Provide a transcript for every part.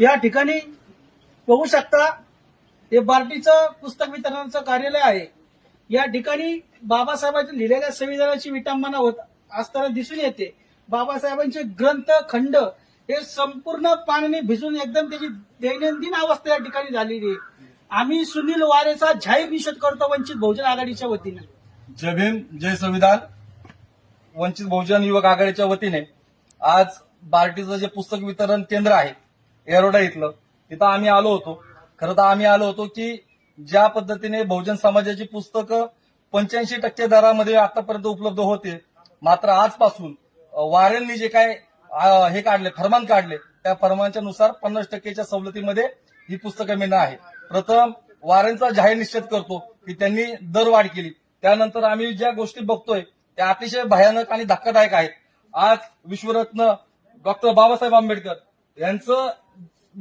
या ठिकाणी बघू शकता हे बार्टीचं पुस्तक वितरणाचं कार्यालय आहे. या ठिकाणी बाबासाहेबांच्या लिहिलेल्या संविधानाची विटंबना होत असताना दिसून येते. बाबासाहेबांचे ग्रंथ खंड हे संपूर्ण पाण्याने भिजून एकदम त्याची दैनंदिन अवस्था या ठिकाणी झालेली आहे. आम्ही सुनील वारेचा जाहीर निषेध करतो वंचित बहुजन आघाडीच्या वतीने. जय भीम जय संविधान. वंचित बहुजन युवक आघाडीच्या वतीने आज बार्टीचं जे पुस्तक वितरण केंद्र आहे एरोडा इथलं. तिथं आम्ही आलो होतो. खरं तर आम्ही आलो होतो की ज्या पद्धतीने बहुजन समाजाची पुस्तकं पंच्याऐंशी टक्के दरामध्ये आतापर्यंत उपलब्ध होते. मात्र आजपासून वाऱ्यांनी जे काय हे काढले फरमान काढले त्या फरमानच्या नुसार पन्नास टक्केच्या सवलतीमध्ये ही पुस्तकं मिळणं आहे. प्रथम वाऱ्यांचा जाहीर निश्चित करतो की त्यांनी दरवाढ केली. त्यानंतर आम्ही ज्या गोष्टी बघतोय त्या अतिशय भयानक आणि धक्कादायक आहेत. आज विश्वरत्न डॉक्टर बाबासाहेब आंबेडकर यांचं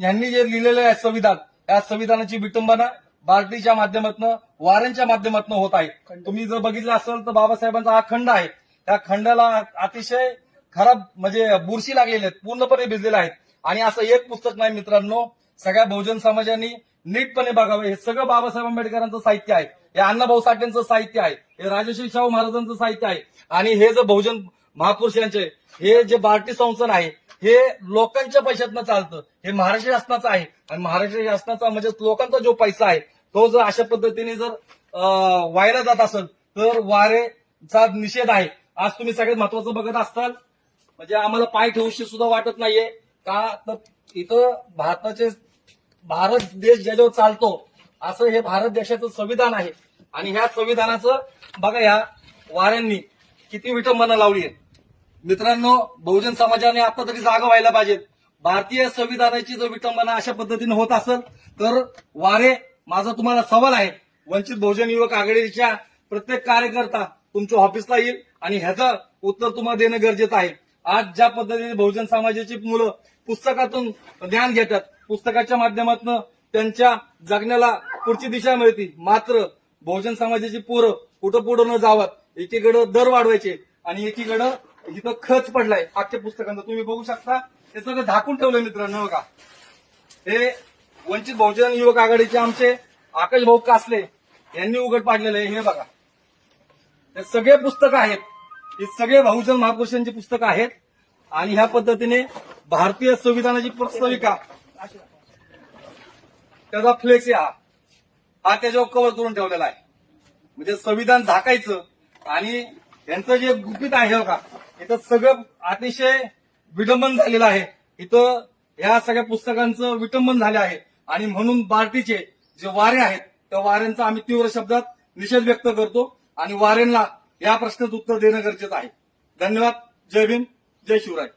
यांनी जे लिहिलेलं आहे संविधान त्या संविधानाची विटंबना बार्टीच्या माध्यमातून वारेंच्या माध्यमातून होत आहे. तुम्ही जर बघितलं असेल तर बाबासाहेबांचा हा खंड आहे. त्या खंडाला अतिशय खराब म्हणजे बुरशी लागलेली आहेत पूर्णपणे भिजलेले आहेत. आणि असं एक पुस्तक नाही मित्रांनो सगळ्या बहुजन समाजाने नीटपणे बघावं. हे सगळं बाबासाहेब आंबेडकरांचं साहित्य आहे. हे अण्णाभाऊ साठेंचं साहित्य आहे. हे राजश्री शाहू महाराजांचं साहित्य आहे. आणि हे जे बहुजन महापुरुषांचे हे जे बार्टी संस्थान आहे हे लोकांच्या पैशातनं चालतं. हे महाराष्ट्र शासनाचं आहे. आणि महाराष्ट्र शासनाचा म्हणजे लोकांचा जो पैसा आहे तो जर अशा पद्धतीने जर वायला जात असेल तर वारेचा निषेध आहे. आज तुम्ही सगळ्यात महत्वाचं बघत असाल म्हणजे आम्हाला पाय ठेवूशी सुद्धा वाटत नाहीये. का तर इथं भारताचे भारत देश ज्याच्यावर चालतो असं हे भारत देशाचं संविधान आहे. आणि ह्या संविधानाचं बघा ह्या वाऱ्यांनी किती विटंबना लावली आहे मित्रांनो बहुजन समाजाने आता तरी जागा व्हायला पाहिजेत. भारतीय संविधानाची जर विटंबना अशा पद्धतीने होत असेल तर वारे माझा तुम्हाला सवाल आहे वंचित बहुजन युवक आघाडीच्या प्रत्येक कार्यकर्ता तुमच्या ऑफिसला येईल आणि ह्याचं उत्तर तुम्हाला देणं गरजेचं आहे. आज ज्या पद्धतीने बहुजन समाजाची मुलं पुस्तकातून ज्ञान घेतात पुस्तकाच्या माध्यमातून त्यांच्या जगण्याला पुढची दिशा मिळते. मात्र बहुजन समाजाची पोरं कुठं पुढं न जावत एकीकडं दर वाढवायचे आणि एकीकडं इथं खच पडलाय. आजच्या पुस्तकांचा तुम्ही बघू शकता. हे सगळं झाकून ठेवलंय मित्रांनो बघा. हे वंचित बहुजन युवक आघाडीचे आमचे आकाश भाऊ कासले यांनी उघड पाडलेलं आहे. हे बघा. हे सगळे पुस्तक आहेत. हे सगळे बहुजन महापुरुषांची पुस्तकं आहेत. आणि ह्या पद्धतीने भारतीय संविधानाची प्रस्ताविका त्याचा फ्लेक्स हा. हा त्याच्यावर कव्हर करून ठेवलेला आहे. म्हणजे संविधान झाकायचं आणि यांचं जे गुपित आहे बघा. इथं सगळं अतिशय विडंबन झालेलं आहे. इथं ह्या सगळ्या पुस्तकांचं विटंबन झाले आहे. आणि म्हणून बार्टीचे जे वारे आहेत त्या वाऱ्यांचा आम्ही तीव्र शब्दात निषेध व्यक्त करतो आणि वाऱ्यांना या प्रश्नाचं उत्तर देणं गरजेचं आहे. धन्यवाद. जय भीम. जय शिवराय.